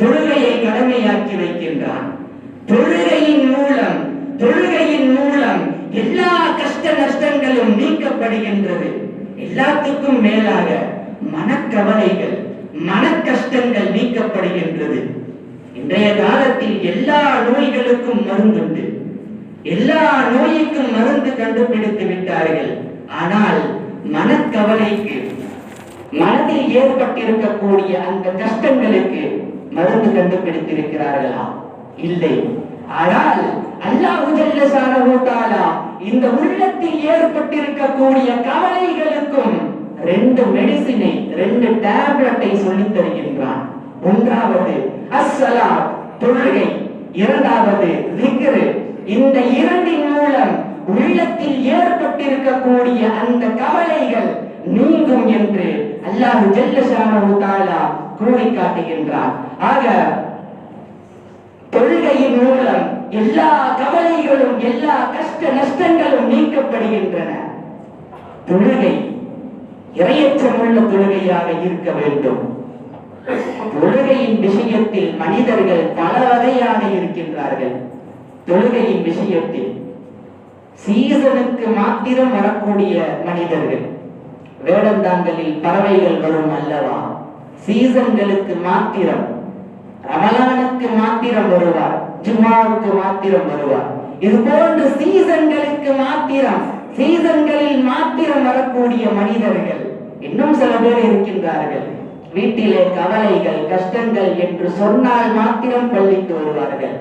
தொழுகையை கடமையாக்கி வைக்கின்றான். தொழுகையின் மூலம் தொழுகையின் மூலம் எல்லா கஷ்ட நஷ்டங்களும் நீக்கப்படுகின்றது. எல்லாத்துக்கும் மேலாக மனக்கவலைகள் மன கஷ்டங்கள் நீக்கப்படுகின்றது. இன்றைய காலத்தில் எல்லா நோய்களுக்கும் மருந்துண்டு. எல்லா நோய்க்கும் மருந்து கண்டுபிடித்து விட்டார்கள். ஆனால் மனக்கவலைக்கு மனதில் ஏற்பட்டிருக்கக்கூடிய அந்த கஷ்டங்களுக்கு மருந்து கண்டுபிடித்திருக்கிறார்களா? இல்லை. ஆனால் அல்லாஹ் ஜல்ல இந்த உள்ளத்தில் ஏற்பட்டிருக்கக்கூடிய கவலைகளுக்கும் ரெண்டு மெடிசினை ரெண்டு டேப்லெட்டை சொல்லித் தருகின்றான். ஒன்றாவது அஸ்ஸலா தொழுகை. இரண்டாவது திக்ரு. இந்த இரண்டின் மூலம் உள்ளத்தில் ஏற்பட்டிருக்கக்கூடிய அந்த கவலைகள் நீங்கும் என்று அல்லாஹ் ஜல்ல ஷானஹு தஆலா கூறி காட்டுகின்றார். ஆக தொழுகையின் மூலம் எல்லா கவலைகளும் எல்லா கஷ்ட நஷ்டங்களும் நீக்கப்படுகின்றன. தொழுகை இரையற்றமுள்ள தொழுகையாக இருக்க வேண்டும். தொழுகையின் விஷயத்தில் மனிதர்கள் பல வகையாக இருக்கின்றார்கள். தொழுகையின் விஷயத்தில் சீசனுக்கு மாத்திரம் வரக்கூடிய மனிதர்கள் வேடந்தாங்கலில் பறவைகள் வரும் அல்லவா? சீசன்களுக்கு மாத்திரம் ரமலானுக்கு மாத்திரம் வருவார் ஜும்மாவுக்கு மாத்திரம் வருவார். இது போன்று சீசன்களுக்கு மாத்திரம் சீசன்களில் மாத்திரம் வரக்கூடிய மனிதர்கள் இன்னும் சில பேர் இருக்கின்றார்கள். வீட்டிலே கவலைகள் கஷ்டங்கள் என்று சொன்னால் மாத்திரம் பள்ளிக்கு வருவார்கள்.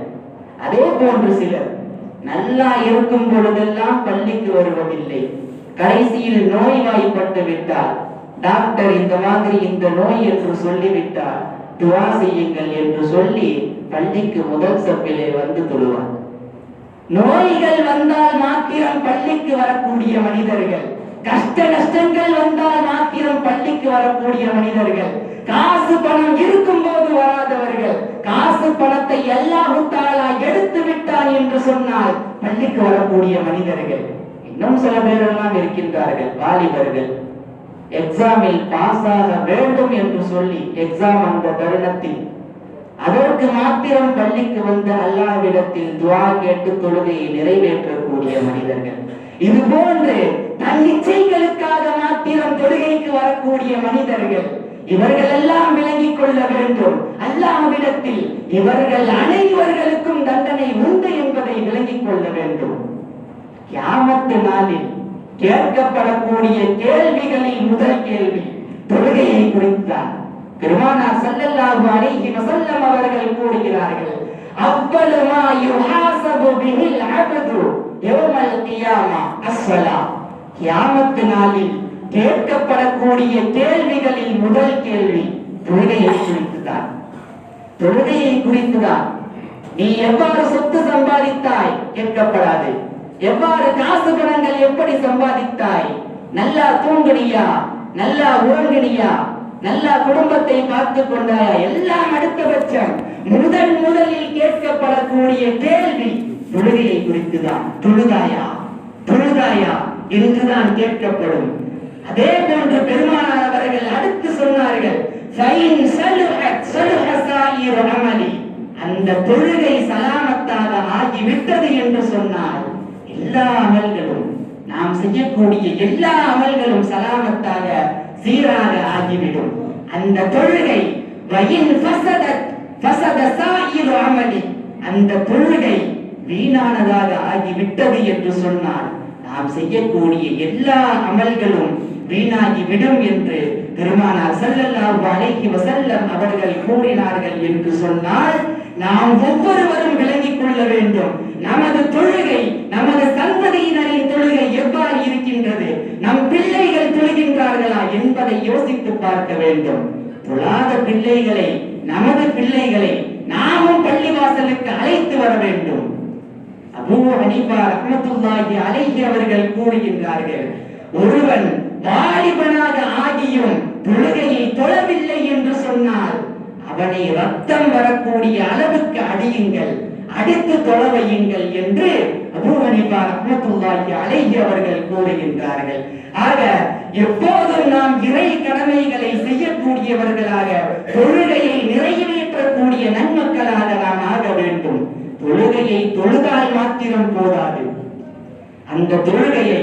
அதே போன்று சிலர் நல்லா இருக்கும் பொழுதெல்லாம் பள்ளிக்கு வருவதில்லை. கடைசியில் நோய்வாய்ப்பட்டு விட்டால் டாக்டர் இந்த மாதிரி இந்த நோய் என்று சொல்லிவிட்டார். துவா செய்யுங்கள் என்று சொல்லி பள்ளிக்கு முதல் சப்பிலே வந்து தொழுவார். நோய்கள் வந்தால் மாத்திரம் பள்ளிக்கு வரக்கூடிய மனிதர்கள். கஷ்ட நஷ்டங்கள் வந்தால் மாத்திரம் பள்ளிக்கு வரக்கூடிய மனிதர்கள். காசு பணம் இருக்கும் போது வராதவர்கள். காசு பணத்தை எல்லா தாலா எடுத்து விட்டான் என்று சொன்னால் பள்ளிக்கு வரக்கூடிய மனிதர்கள். இன்னும் சில பேர் எல்லாம் இருக்கின்றார்கள் வாலிபர்கள். எக்ஸாமில் பாஸ் ஆக வேண்டும் என்று சொல்லி எக்ஸாம் அந்த தருணத்தில் அதற்கு மாத்திரம் பள்ளிக்கு வந்து அல்லாவிடத்தில் துவா கேட்டு தொழுகையை நிறைவேற்றக்கூடிய மனிதர்கள். இது போன்று தன்னிச்சைகளுக்காக மாத்திரம் தொழுகைக்கு வரக்கூடிய மனிதர்கள் இவர்கள் எல்லாம் விளங்கிக் கொள்ள வேண்டும். அல்லாவிடத்தில் இவர்கள் அனைவர்களுக்கும் தண்டனை உண்டு என்பதை விளங்கிக் கொள்ள வேண்டும். கியாமத்து நாளில் கேட்கப்படக்கூடிய கேள்விகளில் முதல் கேள்வி தொழுகையை குறித்தான் பெருமானார் ஸல்லல்லாஹு அலைஹி வஸல்லம் அவர்கள் கூறுகிறார்கள் அவ்வளவு மா யுஹாசபு பிஹில் அப்து யௌமல் கியாமா? அஸ்ஸலா கியாமத்து நாளில் கேட்கப்படக்கூடிய கேள்விகளில் முதல் கேள்வி தொழுகையை குறித்துதான். தொழுகையை குறித்துதான். நீ எவ்வாறு சொத்து சம்பாதித்தாய்? கேட்கப்படாது. எவ்வாறு காசு பணங்கள் எப்படி சம்பாதித்தாய்? நல்லா தூங்குனியா? நல்லா ஓடுனியா நல்லா குடும்பத்தை பார்த்து கொண்டாயா? எல்லாம் அடுத்தபட்சம் முதல் முதலில் கேட்கப்படக்கூடிய கேள்வி தொழுகையை குறித்துதான். தொழுதாயா? தொழுதாயா? என்றுதான் கேட்கப்படும். அதே போன்று பெருமானார் அவர்கள் அடுத்து சொன்னார்கள் அந்த தொழுகை சலாமத்தாக ஆகிவிட்டது என்று சொன்னால் எல்லா அமல்களும் நாம் செய்யக்கூடிய எல்லா அமல்களும் சலாமத்தாக சீராக ஆகிவிடும். அந்த தொழுகை வயின் ஃபசதத் ஃபசத சாயிரு அமலி. அந்த தொழுகை வீணானதாக ஆகிவிட்டது என்று சொன்னால் நாம் செய்யக்கூடிய எல்லா அமல்களும் வீணாகி விடும் என்று பெருமானார் ஸல்லல்லாஹு அழைக்கி வசல்லம் அவர்கள் கூறினார்கள் என்று சொன்னால் நாம் ஒவ்வொருவரும் விளங்கிக் கொள்ள வேண்டும். நமது தொழுகை நமது சந்ததியினரின் தொழுகை எவ்வாறு இருக்கின்றது? நம் பிள்ளைகள் தொழுகின்றார்களா என்பதை யோசித்து பார்க்க வேண்டும். தொழாத பிள்ளைகளை நமது பிள்ளைகளை நாமும் பள்ளிவாசலுக்கு அழைத்து வர வேண்டும். அபூ ஹனீஃபா ரஹ்மத்துல்லாஹி அலைஹி அவர்கள் கூறுகின்றார்கள் ஒருவன் வாலிபனாக ஆகியும் தொழுகையை தொழவில்லை என்று சொன்னால் அவனை ரத்தம் வரக்கூடிய அளவுக்கு அடியுங்கள். அடித்து தொழ வையுங்கள் என்று அபூஹனிபா ரஹ்மத்துல்லாஹி அலைஹி அவர்கள் கூறுகின்றார்கள். ஆக எப்போதும் நாம் இறை கடமைகளை செய்யக்கூடியவர்களாக தொழுகையை நிறைவேற்றக்கூடிய நன்மக்களாக நாம் ஆக வேண்டும். தொழுகையை தொழுதால் மாத்திரம் போதாது. அந்த தொழுகையை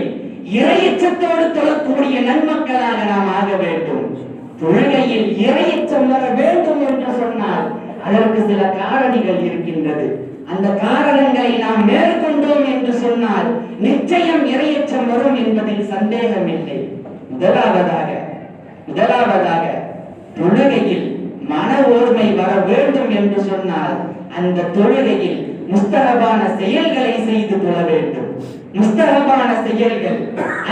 இறையச்சத்தோடு தொழக்கூடிய நன்மக்களாக நாம் ஆக வேண்டும். தொழுகையில் இறையச்சம் வர வேண்டும் என்று சொன்னால் அதற்கு சில காரணிகள் இருக்கின்றது. அந்த காரணங்களை நாம் மேற்கொண்டோம் என்று சொன்னால் நிச்சயம் இறையச்சம் வரும் என்பதில் சந்தேகம் இல்லை முதலாவதாக முதலாவதாக தொழுகையில் மன ஓர்மை வர வேண்டும் என்று சொன்னால் அந்த தொழுகையில் முஸ்தகமான செயல்களை செய்து கொள்ள வேண்டும். முஸ்தகமான செயல்கள்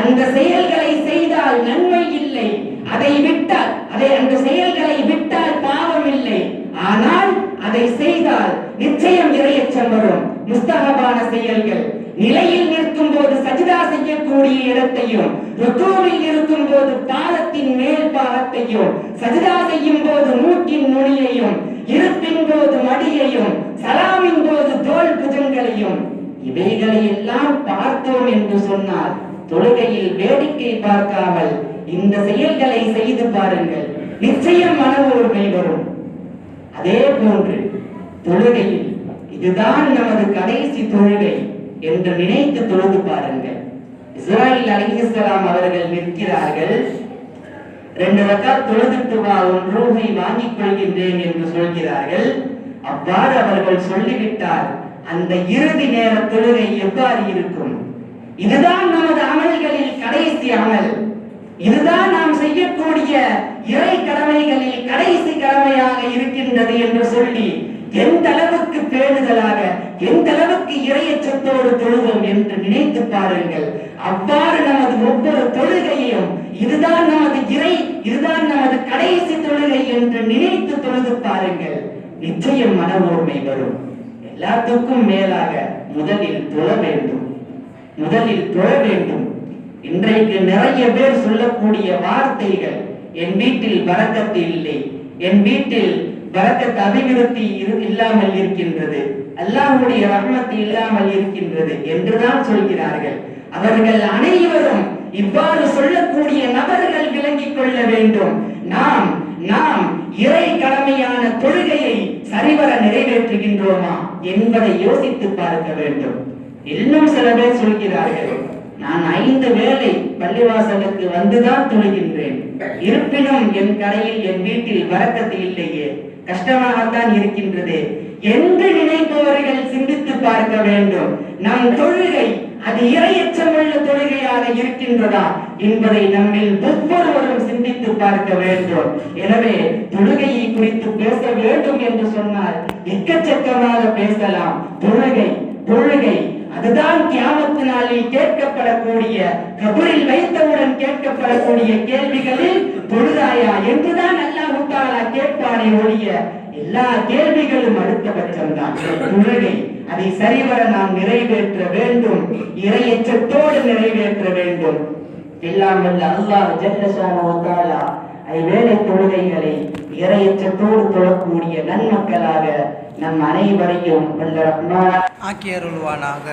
அந்த செயல்களை செய்தால் நன்மை இல்லை. அதை விட்டால் அதை அந்த செயல்களை விட்டால் பாவம் இல்லை ஆனால் அதை செய்தால் நிச்சயம் நிறையச்சம் வரும் முஸ்தகபான செயல்கள். நிலையில் நிற்கும் போது சஜிதா செய்யக்கூடிய இடத்தையும் ருக்குவில் இருக்கும் போது தாளத்தின் மேல் பாகத்தையும் சஜிதா செய்யும் போது மூக்கின் நுனியையும் இருப்பின் போது மடியையும் சலாமின் போது தோல் புஜங்களையும் இவைகளை எல்லாம் பார்த்தோம் என்று சொன்னால் தொழுகையில் வேடிக்கை பார்க்காமல் இந்த செயல்களை செய்து பாருங்கள். நிச்சயம் மன ஒருமை வரும். அதே போன்று தொழுகை. இதுதான் நமது கடைசி தொழுகை என்று நினைத்து தொழுது பாருங்கள். இஸ்ராயில் அலிஹிஸ்லாம் அவர்கள் நிற்கிறார்கள். ரெண்டு ரக்கா தொழுதுட்டு வா உன் ரூஹை வாங்கிக் கொள்கின்றேன் என்று சொல்கிறார்கள். அவ்வாறு அவர்கள் சொல்லிவிட்டால் அந்த இறுதி நேர தொழுகை எவ்வாறு இருக்கும்? இதுதான் நமது அமல்களில் கடைசி அமல். இதுதான் நாம் செய்யக்கூடிய இறை கடமைகளில் கடைசி கடமையாக இருக்கின்றது என்று சொல்லி எந்த அளவுக்கு பேணுதலாக எந்த அளவுக்கு இறையச்சத்தோடு தொழுவோம் என்று நினைத்து பாருங்கள். அவ்வாறு நமது ஒவ்வொரு தொழுகையையும் இதுதான் நமது இறை இதுதான் நமது கடைசி தொழுகை என்று நினைத்து தொழுது பாருங்கள். நிச்சயம் மன ஓர்மை வரும். எல்லாத்துக்கும் மேலாக முதலில் தொழ வேண்டும். முதலில் தொழ வேண்டும். இன்றைக்கு நிறைய பேர் சொல்லக்கூடிய வார்த்தைகள் என் வீட்டில் வரக்கத்து இல்லை. என் வீட்டில் பறக்கத்து அபிவிருத்தி இரு- இல்லாமல் இருக்கின்றது. அல்லாஹுடைய ரஹ்மத்து இல்லாமல் இருக்கின்றது என்றுதான் சொல்கிறார்கள். அவர்கள் அனைவரும் இவ்வாறு சொல்லக்கூடிய நபர்கள் விளங்கிக் கொள்ள வேண்டும். நாம் நாம் இறை கடமையான தொழுகையை சரிவர நிறைவேற்றுகின்றோமா என்பதை யோசித்து பார்க்க வேண்டும். இன்னும் சில பேர் சொல்கிறார்கள் நான் ஐந்து வேளை பள்ளிவாசலுக்கு வந்துதான் தொழுகின்றேன். இருப்பினும் என் கடையில் என் வீட்டில் வரக்கத்து இல்லையே. கஷ்டமாகத்தான் இருக்கின்றது. என்று நினைப்பவர்கள் சிந்தித்து பார்க்க வேண்டும். நம் தொழுகை அது இரையச்சமுள்ள தொழுகையாக இருக்கின்றதா என்பதை நம்மில் ஒவ்வொருவரும் சிந்தித்து பார்க்க வேண்டும். எனவே தொழுகையை குறித்து பேச வேண்டும் என்று சொன்னால் எக்கச்சக்கமாக பேசலாம். தொழுகை தொழுகை அதுதான் தியானத்தினாலே கேட்கப்படக்கூடிய கபரில் வைத்தவுடன் கேட்கப்படக்கூடிய கேள்விகளில் தொழுதாயா என்றுதான் அல்லாஹ் தாலா கேட்பானே ஒழிய எல்லா கேள்விகளும் அடுத்தபட்சம்தான் தொழுகை அதை சரிவர நாம் நிறைவேற்ற வேண்டும் இறையச்சத்தோடு நிறைவேற்ற வேண்டும். எல்லாம் வல்ல அல்லாஹ் ஜல்லஷானு ஐவேளை தொழுகைகளை இறையச்சத்தோடு தொழக்கூடிய நன்மக்களாக நம் அனைவரையும் ஆக்கியருள்வானாக.